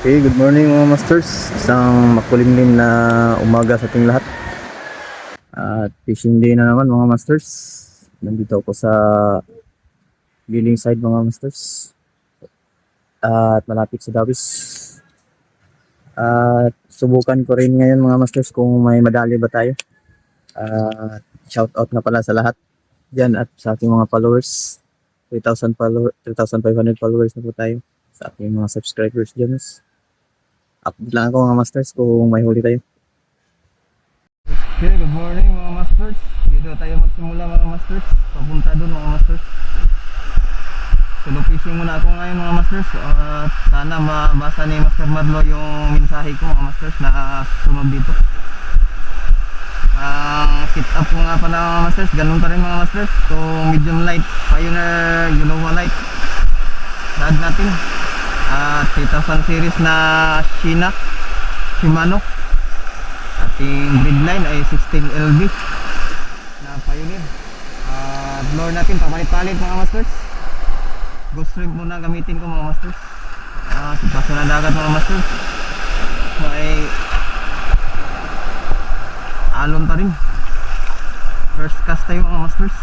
Okay, good morning mga masters. Isang makulimlim na umaga sa ating lahat. At fishing day na naman mga masters. Nandito ako sa Giling side mga masters. At malapit sa Davis. At subukan ko rin ngayon mga masters kung may madali ba tayo. At shout out na pala sa lahat dyan at sa ating mga followers. 3,000 follower, 3,500 followers na po tayo sa ating mga subscribers dyan. Update lang ako mga masters kung may huli tayo. Okay, good morning mga masters. Dito tayo magsimula mga masters. Papunta doon mga masters. Solo fishing muna ako ngayon mga masters. At sana mabasa ni Master Marlo yung mensahe ko mga masters na sunod dito. Ang sit up ko nga pala mga masters, ganun pa rin mga masters. So medium light, Pioneer Innova light. Rad natin. At 3000 series na Shina Shimano. Ating grid line ay 16 LB na Pioneer. At lure natin papalit-palit mga masters. Ghost shrimp muna gamitin ko mga masters. Ah, uh, paso na dagat mga masters. May alon pa rin. First cast tayo mga masters.